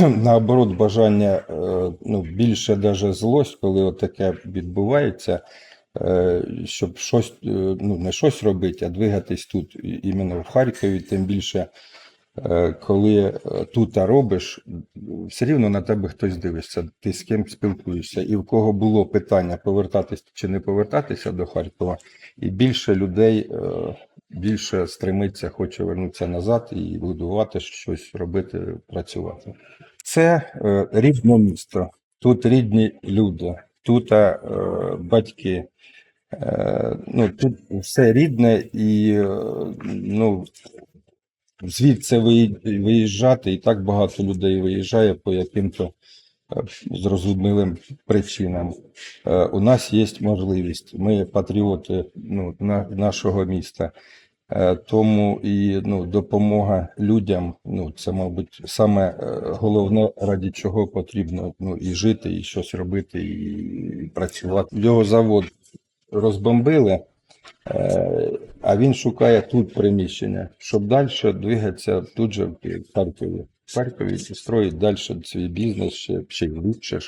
наоборот бажання е, ну, більше даже злость, коли от таке відбувається, е, щоб щось, е, ну не щось робити, а двигатись тут, іменно в Харкові, тим більше, коли тут робиш, все рівно на тебе хтось дивиться, ти з ким спілкуєшся, і в кого було питання повертатись чи не повертатися до Харкова, і більше людей більше стремиться, хоче вернутися назад і будувати щось, робити, працювати. Це е, рідне місто, тут рідні люди, тут е, батьки. Е, ну, тут все рідне і ну, звідси виїжджати, і так багато людей виїжджає по яким-то зрозумілим причинам. У нас є можливість. Ми патріоти ну, на, нашого міста. Е, Тому і ну, допомога людям, ну це, мабуть, саме е, головне, раді чого потрібно ну, і жити, і щось робити, і працювати. Його завод розбомбили, е, а він шукає тут приміщення, щоб далі двигатися тут же в Харкові. В Харкові і строїть далі свій бізнес ще, ще й лучше.